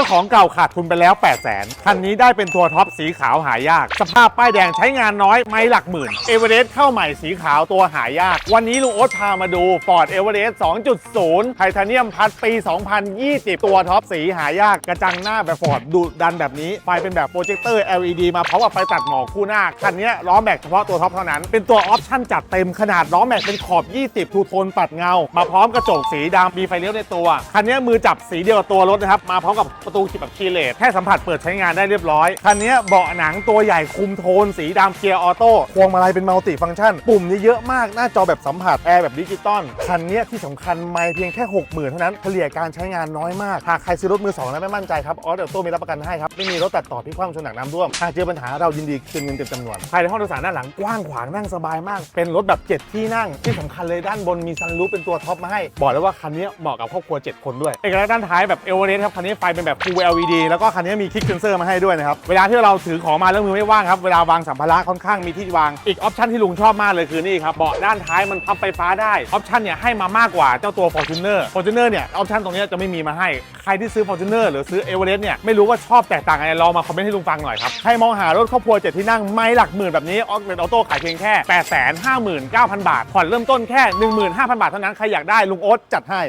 จ้าของเก่าขาดทุนไปแล้ว 8 0 0 0 0 0คันนี้ได้เป็นตัวท็อปสีขาวหายาก สภาพป้ายแดงใช้งานน้อยไม่หลักหมื่นเอเวอเรสต์เข้าใหม่สีขาวตัวหายาก วันนี้ลุงโอ๊ตพามาดู Ford e v e r e s t 2.0 ไทเทเนียมพัดปี 2020 ตัวท็อปสีหายาก กระจังหน้าแบบฟอร์ดดุดันแบบนี้ ไฟเป็นแบบโปรเจคเตอร์ LED มาพร้อมกับไฟตัดหมอกคู่หน้า คันนี้ล้อแม็กเฉพาะตัวท็อปเท่านั้น เป็นตัวออปชั่นจัดเต็มขนาดล้อแม็กเป็นขอบ 20 ทูโทนปัดเงา มาพร้อมกระจกสีดำมีไฟเลี้ยวในตัว คันนี้มือจับสีเดียวกับตัวรถนะครับ มาพร้อมกับประตูขีบแบบคีเลสแค่สัมผัสเปิดใช้งานได้เรียบร้อย คันนี้เบาะหนังตัวใหญ่คุมโทน สีดำเกียร์ออโต้พวงมาลัยเป็นมัลติฟังก์ชัน ปุ่มเยอะมาก หน้าจอแบบสัมผัส แอร์แบบดิจิตอล คันนี้ที่สำคัญไม่เพียงแค่ 60,000 เท่านั้น เฉลี่ยการใช้งานน้อยมาก หากใครซื้อรถมือสองแล้วไม่มั่นใจครับ ออเดอร์โต้มีรับประกันให้ครับ ไม่มีรถตัดต่อที่ความชนหนักน้ำท่วม หากเจอปัญหาเรายินดีคืนเงินเต็มจำนวนภายในห้องโดยสารด้านหลังกว้างขวางนั่งสบายมาก เป็นรถแบบ 7 ที่นั่ง ที่สำคัญเลยด้านบนมีซันรูฟเป็นตัวท็อปมาให้ บอกเลยว่าคันนี้เหมาะกับครอบครัว 7 คนด้วย เอกลักษณ์ด้านท้ายแบบเอเวอเรสต์ครับคันนี้ไฟเป็นแบบ Full LED แล้วก็คันนี้มีคลิกเซนเซอร์มาให้ด้วยนะครับ เวลาที่เราถือของมาแล้วมือไม่ว่างครับ เวลาวางสัมภาระค่อนข้างมีที่วาง อีกออปชันที่ลุงชอบมากเลยคือนี่ครับ เบาะด้านท้ายมันพับไฟฟ้าได้ ออปชันเนี่ยให้มามากกว่าเจ้าตัว Fortuner Fortuner เนี่ยออปชันตรงนี้จะไม่มีมาให้ ใครที่ซื้อ Fortuner หรือซื้อ e v e r e s t เนี่ยไม่รู้ว่าชอบแตกต่างอะไรลองมาคอมเมนต์ให้ลุงฟังหน่อยครับใครมองหารถครอบครัวเจ็ดที่นั่งไม่หลักหมื่นแบบนี้ออกเรนออโต้ขายเพียงแค่8 5 9 0 0 0 บาทผ่อนเริ่มต้นแค่ 15,000 บาทเท่านั้นใครอยากได้ลุงโอ๊ตจัดให้